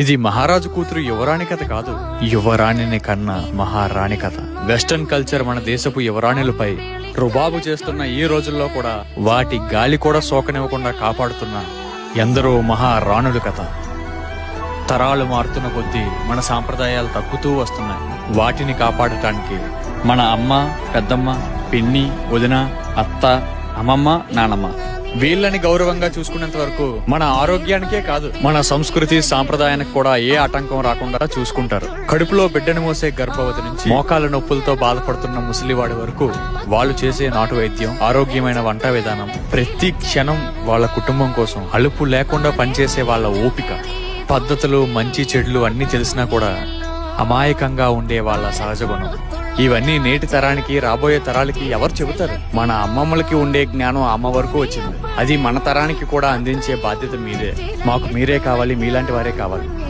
ఇది మహారాజు కూతురు యువరాణి కథ కాదు. యువరాణిని కన్నా మహారాణి కథ. వెస్టర్న్ కల్చర్ మన దేశపు యువరాణులపై రుబాబు చేస్తున్న ఈ రోజుల్లో కూడా వాటి గాలి కూడా సోకనివ్వకుండా కాపాడుతున్న ఎందరో మహారాణుల కథ. తరాలు మారుతున్న కొద్దీ మన సాంప్రదాయాలు తగ్గుతూ వస్తున్నాయి. వాటిని కాపాడటానికి మన అమ్మ పెద్దమ్మ పిన్ని వదిన అత్త అమ్మమ్మ నానమ్మ వీళ్ళని గౌరవంగా చూసుకునేంత వరకు మన ఆరోగ్యానికే కాదు మన సంస్కృతి సాంప్రదాయానికి కూడా ఏ ఆటంకం రాకుండా చూసుకుంటారు. కడుపులో బిడ్డను మోసే గర్భవతి నుంచి మోకాల నొప్పులతో బాధపడుతున్న ముసలివాడి వరకు వాళ్ళు చేసే నాటు వైద్యం ఆరోగ్యమైన వంట విధానం ప్రతి క్షణం వాళ్ళ కుటుంబం కోసం అలుపు లేకుండా పనిచేసే వాళ్ళ ఓపిక పద్ధతులు మంచి చెడులు అన్ని తెలిసినా కూడా అమాయకంగా ఉండే వాళ్ళ సహజ గుణం. ఇవన్నీ నేటి తరానికి రాబోయే తరాలకి ఎవరు చెబుతారు? మన అమ్మమ్మలకి ఉండే జ్ఞానం అమ్మ వరకు వచ్చింది. అది మన తరానికి కూడా అందించే బాధ్యత మీదే. మాకు మీరే కావాలి మీలాంటి వారే కావాలి.